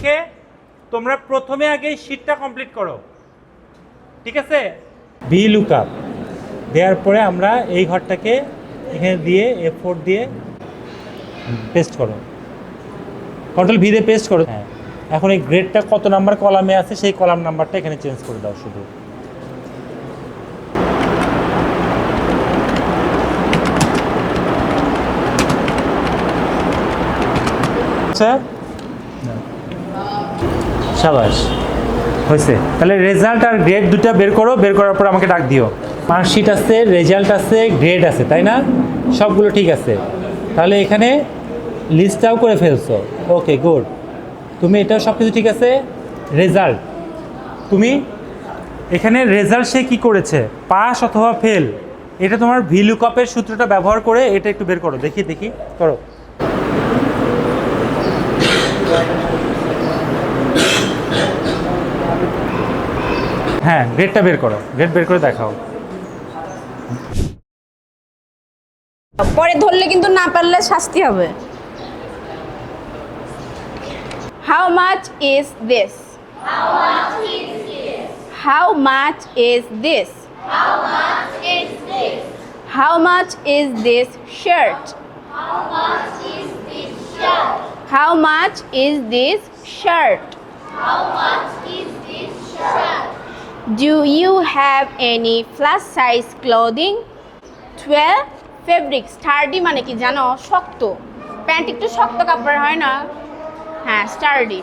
লিখে তোমরা প্রথমে আগে শীটটা কমপ্লিট করো। ঠিক আছে? ভি লুকআপ দেওয়ার পরে আমরা এই ঘরটাকে এখানে দিয়ে এ ফোর দিয়ে পেস্ট করো। কন্ট্রোল ভি দিয়ে পেস্ট করো। হ্যাঁ। এখন এই গ্রেডটা কত নাম্বার কলামে আছে, সেই কলাম নাম্বারটা এখানে চেঞ্জ করে দাও শুধু। আচ্ছা সাবাস। হয়েছে। তাহলে রেজাল্ট আর গ্রেড দুটো বের করো, বের করার পর আমাকে ডাক দিও। মার্কশিট আছে রেজাল্ট আছে গ্রেড আছে, তাই না? সবগুলো ঠিক আছে। তাহলে এখানে লিস্টটাও করে ফেলছো। ওকে গুড তুমি এটা সব কিছু ঠিক আছে? রেজাল্ট তুমি এখানে রেজাল্ট সে কি করেছে? পাস অথবা ফেল এটা তোমার ভিলু কাপের সূত্রটা ব্যবহার করে এটা একটু বের করো। দেখি দেখি, করো। হ্যাঁ গ্রেডটা বের করো গ্রেড বের করে দেখাও। পরে ধরলে কিন্তু না পারলে শাস্তি হবে। How much is this how much is this how much is this shirt how much is this shirt Do you have any plus size clothing? 12 fabric sturdy মানে কি জানো? শক্ত। প্যান্ট একটু শক্ত কাপড় হয় না? হ্যাঁ স্টার্ডি